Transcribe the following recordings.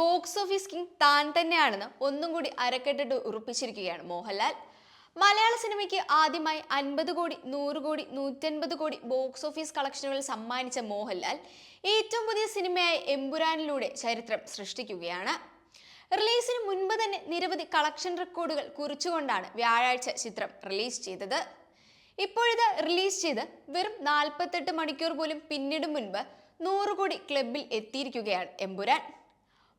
Box office king താൻ തന്നെയാണെന്ന് ഒന്നും കൂടി അരക്കെട്ടിട്ട് ഉറപ്പിച്ചിരിക്കുകയാണ് മോഹൻലാൽ. മലയാള സിനിമയ്ക്ക് ആദ്യമായി അൻപത് കോടി നൂറ് കോടി നൂറ്റൻപത് കോടി ബോക്സ് ഓഫീസ് കളക്ഷനുകൾ സമ്മാനിച്ച മോഹൻലാൽ ഏറ്റവും പുതിയ സിനിമയായ എമ്പുരാനിലൂടെ ചരിത്രം സൃഷ്ടിക്കുകയാണ്. റിലീസിന് മുൻപ് തന്നെ നിരവധി കളക്ഷൻ റെക്കോർഡുകൾ കുറിച്ചുകൊണ്ടാണ് വ്യാഴാഴ്ച ചിത്രം റിലീസ് ചെയ്തത്. ഇപ്പോഴിത് റിലീസ് ചെയ്ത് വെറും നാൽപ്പത്തെട്ട് മണിക്കൂർ പോലും പിന്നിടും മുൻപ് നൂറ് കോടി ക്ലബിൽ എത്തിയിരിക്കുകയാണ് എമ്പുരാൻ.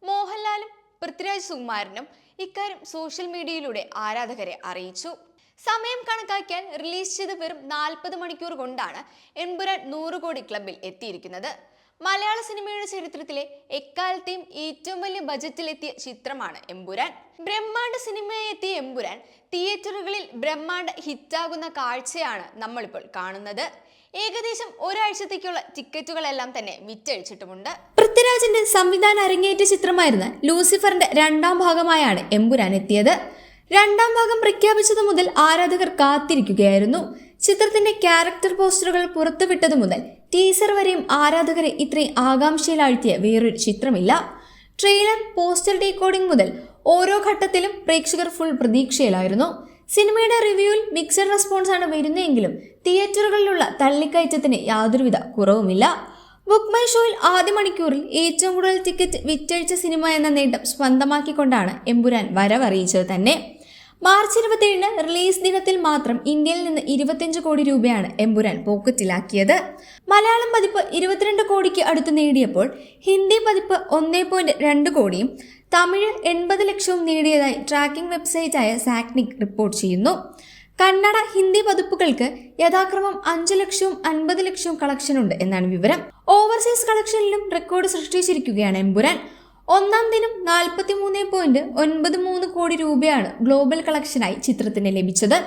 മോഹൻലാലും പൃഥ്വിരാജ് സുകുമാരനും ഇക്കാര്യം സോഷ്യൽ മീഡിയയിലൂടെ ആരാധകരെ അറിയിച്ചു. സമയം കണക്കാക്കിയാൽ റിലീസ് ചെയ്ത് വെറും നാൽപ്പത് മണിക്കൂർ കൊണ്ടാണ് എൺപുരാൻ നൂറ് കോടി ക്ലബിൽ എത്തിയിരിക്കുന്നത്. മലയാള സിനിമയുടെ ചരിത്രത്തിലെ എക്കാലത്തെയും ഏറ്റവും വലിയ ബജറ്റിലെത്തിയ ചിത്രമാണ് എമ്പുരാൻ ബ്രഹ്മാണ്ഡ സിനിമയെ എത്തിയ എമ്പുരാൻ തിയേറ്ററുകളിൽ ബ്രഹ്മാണ്ഡ ഹിറ്റാകുന്ന കാഴ്ചയാണ് നമ്മളിപ്പോൾ കാണുന്നത്. ഏകദേശം ഒരാഴ്ചത്തേക്കുള്ള ടിക്കറ്റുകളെല്ലാം തന്നെ വിറ്റഴിച്ചിട്ടുമുണ്ട്. പൃഥ്വിരാജിന്റെ സംവിധാന അരങ്ങേറ്റ ചിത്രമായിരുന്ന ലൂസിഫറിന്റെ രണ്ടാം ഭാഗമായാണ് എമ്പുരാൻ എത്തിയത്. രണ്ടാം ഭാഗം പ്രഖ്യാപിച്ചതു മുതൽ ആരാധകർ കാത്തിരിക്കുകയായിരുന്നു. ചിത്രത്തിന്റെ ക്യാരക്ടർ പോസ്റ്ററുകൾ പുറത്തുവിട്ടതു മുതൽ ടീസർ വരെയും ആരാധകരെ ഇത്രയും ആകാംക്ഷയിലാഴ്ത്തിയ വേറൊരു ചിത്രമില്ല. ട്രെയിലർ പോസ്റ്റർ ഡീകോഡിംഗ് മുതൽ ഓരോ ഘട്ടത്തിലും പ്രേക്ഷകർ ഫുൾ പ്രതീക്ഷയിലായിരുന്നു. സിനിമയുടെ റിവ്യൂവിൽ മിക്സഡ് റെസ്പോൺസ് ആണ് വരുന്നതെങ്കിലും തിയേറ്ററുകളിലുള്ള തള്ളിക്കയറ്റത്തിന് യാതൊരുവിധ കുറവുമില്ല. ബുക്ക് മൈ ഷോയിൽ ആദ്യ മണിക്കൂറിൽ ഏറ്റവും കൂടുതൽ ടിക്കറ്റ് വിറ്റഴിച്ച സിനിമ എന്ന നേട്ടം സ്വന്തമാക്കിക്കൊണ്ടാണ് എമ്പുരാൻ വരവറിയിച്ചത് തന്നെ. മാർച്ച് ഇരുപത്തിയേഴിന് റിലീസ് ദിനത്തിൽ മാത്രം ഇന്ത്യയിൽ നിന്ന് ഇരുപത്തിയഞ്ച് കോടി രൂപയാണ് എമ്പുരാൻ പോക്കറ്റിലാക്കിയത്. മലയാളം പതിപ്പ് ഇരുപത്തിരണ്ട് കോടിക്ക് അടുത്ത് നേടിയപ്പോൾ ഹിന്ദി പതിപ്പ് ഒന്നേ പോയിന്റ് രണ്ട് കോടിയും തമിഴ് എൺപത് ലക്ഷവും നേടിയതായി ട്രാക്കിംഗ് വെബ്സൈറ്റായ സാക്നിക് റിപ്പോർട്ട് ചെയ്യുന്നു. കന്നഡ ഹിന്ദി പതിപ്പുകൾക്ക് യഥാക്രമം അഞ്ച് ലക്ഷവും അൻപത് ലക്ഷവും കളക്ഷൻ ഉണ്ട് എന്നാണ് വിവരം. ഓവർസീസ് കളക്ഷനിലും റെക്കോർഡ് സൃഷ്ടിച്ചിരിക്കുകയാണ് എമ്പുരാൻ. ഒന്നാം ദിനം നാൽപ്പത്തി മൂന്ന് പോയിന്റ് ഒൻപത് മൂന്ന് കോടി രൂപയാണ് ഗ്ലോബൽ കളക്ഷനായി ചിത്രത്തിന് ലഭിച്ചത്.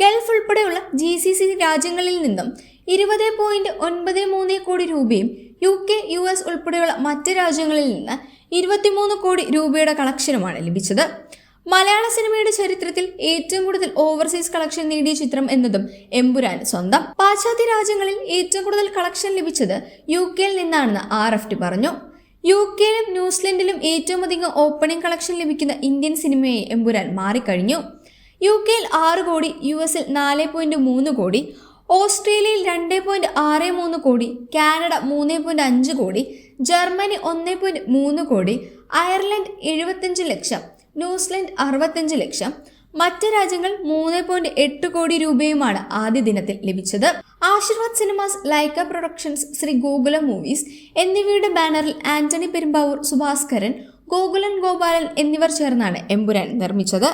ഗൾഫ് ഉൾപ്പെടെയുള്ള ജി സി സി രാജ്യങ്ങളിൽ നിന്നും ഇരുപത് പോയിന്റ് ഒൻപത് മൂന്ന് കോടി രൂപയും യു കെ യു എസ് ഉൾപ്പെടെയുള്ള മറ്റ് രാജ്യങ്ങളിൽ നിന്ന് ഇരുപത്തിമൂന്ന് കോടി രൂപയുടെ കളക്ഷനുമാണ് ലഭിച്ചത്. മലയാള സിനിമയുടെ ചരിത്രത്തിൽ ഏറ്റവും കൂടുതൽ ഓവർസീസ് കളക്ഷൻ നേടിയ ചിത്രം എന്നതും എമ്പുരാൻ സ്വന്തം. പാശ്ചാത്യ രാജ്യങ്ങളിൽ ഏറ്റവും കൂടുതൽ കളക്ഷൻ ലഭിച്ചത് യു കെയിൽ നിന്നാണെന്ന് ആർ എഫ് ടി പറഞ്ഞു. യു കെയിലും ന്യൂസിലൻഡിലും ഏറ്റവും അധികം ഓപ്പണിംഗ് കളക്ഷൻ ലഭിക്കുന്ന ഇന്ത്യൻ സിനിമയെ എമ്പുരാൻ മാറിക്കഴിഞ്ഞു. യു കെയിൽ ആറ് കോടി യു എസിൽ നാല് പോയിന്റ് മൂന്ന് കോടി ഓസ്ട്രേലിയയിൽ രണ്ട് പോയിന്റ് ആറ് മൂന്ന് കോടി കാനഡ മൂന്ന് പോയിന്റ് അഞ്ച് കോടി ജർമ്മനി ഒന്ന് പോയിന്റ് മൂന്ന് കോടി അയർലൻഡ് എഴുപത്തഞ്ച് ലക്ഷം ന്യൂസിലൻഡ് അറുപത്തഞ്ച് ലക്ഷം മറ്റ് രാജ്യങ്ങൾ മൂന്ന് പോയിന്റ് എട്ട് കോടി രൂപയുമാണ് ആദ്യ ദിനത്തിൽ ലഭിച്ചത്. Aashirvad cinemas Lyca productions Sree Gokula movies എന്നിവയുടെ ബാനറിൽ ആന്റണി പെരുമ്പാവൂർ സുഭാസ്കരൻ ഗോകുലൻ ഗോപാലൻ എന്നിവർ ചേർന്നാണ് എമ്പുരാൻ നിർമ്മിച്ചത്.